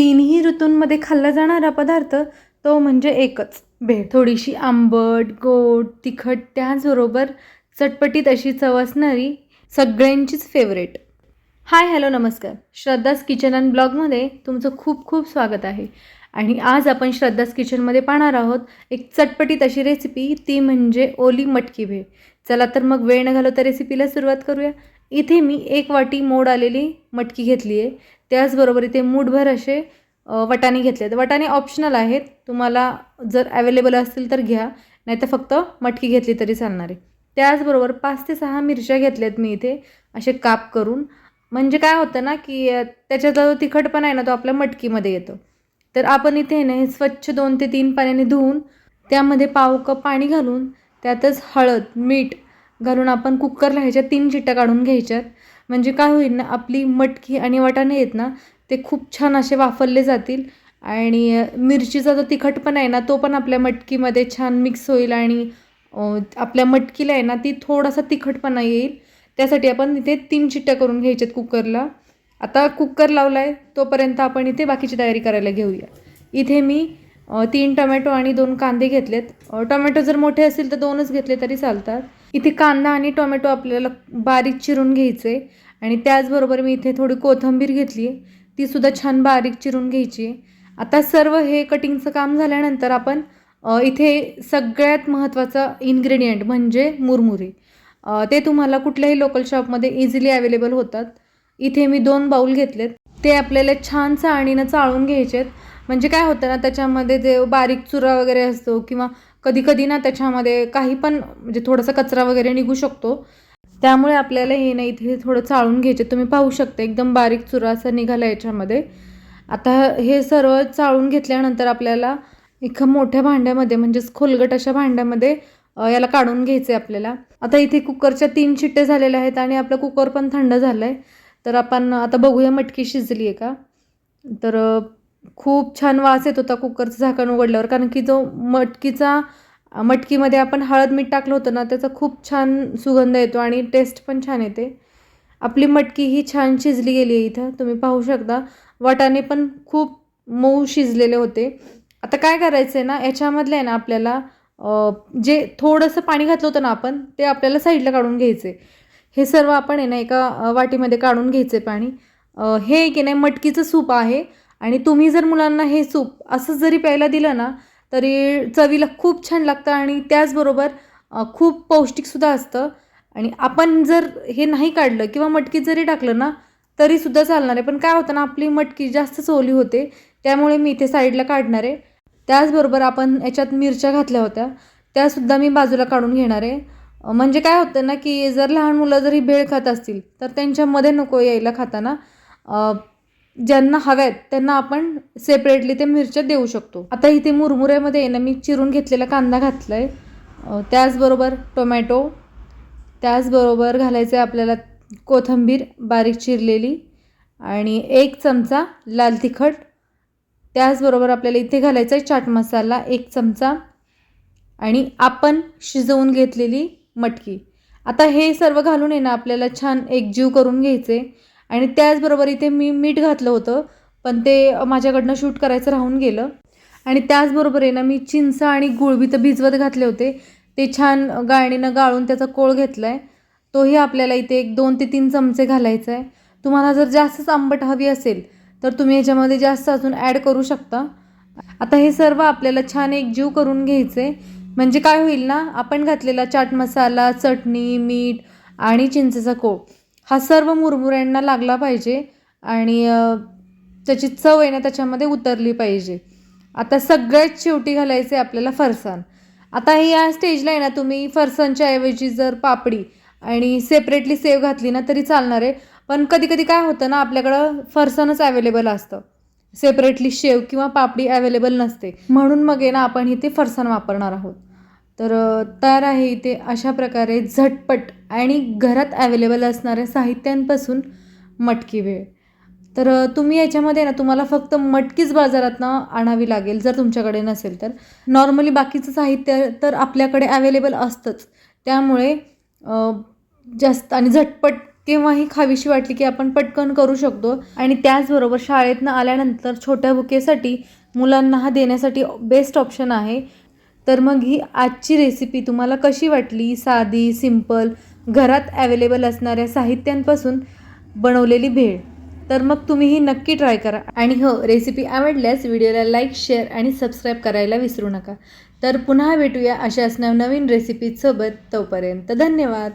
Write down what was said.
तिन्ही ऋतूंमध्ये खाल्ला जाणारा पदार्थ तो म्हणजे एकच. भेळ थोडीशी आंबट गोड तिखट त्याचबरोबर चटपटीत अशी चव असणारी सगळ्यांचीच फेवरेट हाय हॅलो नमस्कार. श्रद्धास किचन अँड ब्लॉगमध्ये तुमचं खूप खूप स्वागत आहे. आणि आज आपण श्रद्धास किचनमध्ये पाहणार आहोत एक चटपटीत अशी रेसिपी ती म्हणजे ओली मटकी भेळ. चला तर मग वेळ न घालवता रेसिपीला सुरुवात करूया. इथे मी एक वाटी मोड आलेली मटकी घेतली आहे. त्याचबरोबर इथे मूठभर असे वटाणे घेतले आहेत. वटाणे ऑप्शनल आहेत. तुम्हाला जर अवेलेबल असतील तर घ्या. नाहीतर फक्त मटकी घेतली तरी चालणार आहे. त्याचबरोबर पाच ते सहा मिरच्या घेतल्यात मी इथे. असे काप करून. म्हणजे काय होतं ना की त्याच्यातला जो तिखटपणा आहे ना तो आपल्या मटकीमध्ये येतो. तर आपण इथे ना हे स्वच्छ दोन ते तीन पाण्याने धुवून त्यामध्ये पाव कप पाणी घालून त्यातच हळद मीठ घालून आपण कुकरला ह्याच्या तीन चिट्ट्या काढून घ्यायच्यात. म्हणजे काय होईल ना आपली मटकी आणि वाटाणे आहेत ना ते खूप छान असे वाफरले जातील. आणि मिरचीचा जो तिखटपणा आहे ना तो पण आपल्या मटकीमध्ये छान मिक्स होईल आणि आपल्या मटकीला आहे ना ती थोडासा तिखटपणा येईल. त्यासाठी आपण इथे तीन चिट्ट्या करून घ्यायच्यात कुकरला. आता कुकर लावला आहे तोपर्यंत आपण इथे बाकीची तयारी करायला घेऊया. इथे मी तीन टोमॅटो आणि दोन कांदे घेतलेत. टोमॅटो जर मोठे असतील तर दोनच घेतले तरी चालतात. इथे कांदा आणि टोमॅटो आपल्याला बारीक चिरून घ्यायचे आणि त्याचबरोबर मी इथे थोडी कोथिंबीर घेतली आहे. तीसुद्धा छान बारीक चिरून घ्यायची आता सर्व हे कटिंगचं काम झाल्यानंतर आपण इथे सगळ्यात महत्त्वाचा इन्ग्रेडियंट म्हणजे मुरमुरे. ते तुम्हाला कुठल्याही लोकल शॉपमध्ये इझिली अवेलेबल होतात. इथे मी दोन बाऊल घेतलेत. ते आपल्याला छान चाळणीनं चाळून घ्यायचे आहेत म्हणजे काय होतं ना त्याच्यामध्ये जे बारीक चुरा वगैरे असतो किंवा कधी कधी ना त्याच्यामध्ये काही पण म्हणजे थोडासा कचरा वगैरे निघू शकतो. त्यामुळे आपल्याला हे नाही इथे थोडं चाळून घ्यायचे. तुम्ही पाहू शकता एकदम बारीक चुरा असा निघाला याच्यामध्ये. आता हे सर्व चाळून घेतल्यानंतर आपल्याला एका मोठ्या भांड्यामध्ये म्हणजेच खोलगट अशा भांड्यामध्ये याला काढून घ्यायचे आपल्याला. आता इथे कुकरच्या तीन शिट्टे झालेल्या आहेत आणि आपलं कुकर पण थंड झालं आहे तर आपण आता बघूया मटकी शिजली आहे का? तर खूप छान वास येत होता कुकरचं झाकण उघडल्यावर. कारण की जो मटकीचा मटकीमध्ये आपण हळद मीठ टाकलं होतं ना त्याचा खूप छान सुगंध येतो आणि टेस्ट पण छान येते. आपली मटकी ही छान शिजली गेली आहे इथं. तुम्ही पाहू शकता. वाटाणे पण खूप मऊ शिजलेले होते. आता काय करायचं आहे ना याच्यामधलं आहे ना आपल्याला जे थोडंसं पाणी घातलं होतं ना आपण ते आपल्याला साईडला काढून घ्यायचं आहे हे सर्व आपण आहे ना एका वाटीमध्ये काढून घ्यायचे पाणी. हे की नाही मटकीचं सूप आहे. आणि तुम्ही जर मुलांना हे सूप असंच जरी प्यायला दिलं ना तरी चवीला खूप छान लागतं आणि त्याचबरोबर खूप पौष्टिकसुद्धा असतं. आणि आपण जर हे नाही काढलं किंवा मटकीत जरी टाकलं ना तरीसुद्धा चालणार आहे. पण काय होतं ना आपली मटकी जास्तच ओली होते त्यामुळे मी इथे साईडला काढणार आहे. त्याचबरोबर आपण याच्यात मिरच्या घातल्या होत्या त्यासुद्धा मी बाजूला काढून घेणार आहे. म्हणजे काय होतं ना की जर लहान मुलं जरी भेळ खात असतील तर त्यांच्यामध्ये नको यायला खाताना. ज्यांना हव्यात त्यांना आपण सेपरेटली ते मिरच्या देऊ शकतो. आता इथे मुरमुऱ्यामध्ये ना मी चिरून घेतलेला कांदा घातला आहे त्याचबरोबर टोमॅटो त्याचबरोबर घालायचं आहे आपल्याला कोथिंबीर बारीक चिरलेली आणि एक चमचा लाल तिखट. त्याचबरोबर आपल्याला इथे घालायचा आहे चाट मसाला एक चमचा आणि आपण शिजवून घेतलेली मटकी. आता हे सर्व घालून आहे ना आपल्याला छान एकजीव करून घ्यायचे आणि त्याचबरोबर इथे मी मीठ घातलं होतं पण ते माझ्याकडनं शूट करायचं राहून गेलं. आणि त्याचबरोबर आहे ना मी चिंच आणि गुळबी तर भिजवत घातले होते. ते छान गाळणीनं गाळून त्याचा कोळ घेतला आहे तोही आपल्याला इथे एक दोन ते तीन चमचे घालायचा आहे तुम्हाला जर जास्तच आंबट हवी असेल तर तुम्ही याच्यामध्ये जास्त अजून ॲड करू शकता. आता हे सर्व आपल्याला छान एक जीव करून घ्यायचे म्हणजे काय होईल ना आपण घातलेला चाट मसाला चटणी मीठ आणि चिंचेचा कोळ. हा सर्व मुरमुऱ्यांना लागला पाहिजे आणि त्याची चव आहे ना त्याच्यामध्ये उतरली पाहिजे. आता सगळ्यात शेवटी घालायचे आपल्याला फरसाण. आता हे या स्टेजला आहे ना तुम्ही फरसाणच्या ऐवजी जर पापडी आणि सेपरेटली सेव घातली ना तरी चालणार आहे. पण कधी कधी काय होतं ना आपल्याकडं फरसाणच अवेलेबल असतं. सेपरेटली शेव किंवा पापडी अवेलेबल नसते. म्हणून मग आहे ना आपण इथे फरसाण वापरणार आहोत. तर तयार आहे इथे अशा प्रकारे झटपट आणि घरात अवेलेबल असणाऱ्या साहित्यांपासून मटकी वेळ. तर तुम्ही याच्यामध्ये ना तुम्हाला फक्त मटकीच बाजारातनं आणावी लागेल जर तुमच्याकडे नसेल तर. नॉर्मली बाकीचं साहित्य तर आपल्याकडे अवेलेबल असतंच. त्यामुळे जास्त आणि झटपट केव्हाही खावीशी वाटली की आपण पटकन करू शकतो. आणि त्याचबरोबर शाळेतनं आल्यानंतर छोट्या बुकेसाठी मुलांना हा देण्यासाठी बेस्ट ऑप्शन आहे. तर मग ही आजची रेसिपी तुम्हाला कशी वाटली? साधी सिंपल घरात ॲवेलेबल असणाऱ्या साहित्यांपासून बनवलेली भेळ. तर मग तुम्ही ही नक्की ट्राय करा. आणि हो रेसिपी आवडल्यास व्हिडिओला लाईक शेअर आणि सबस्क्राईब करायला विसरू नका. तर पुन्हा भेटूया अशाच नवनवीन रेसिपीसोबत तोपर्यंत धन्यवाद!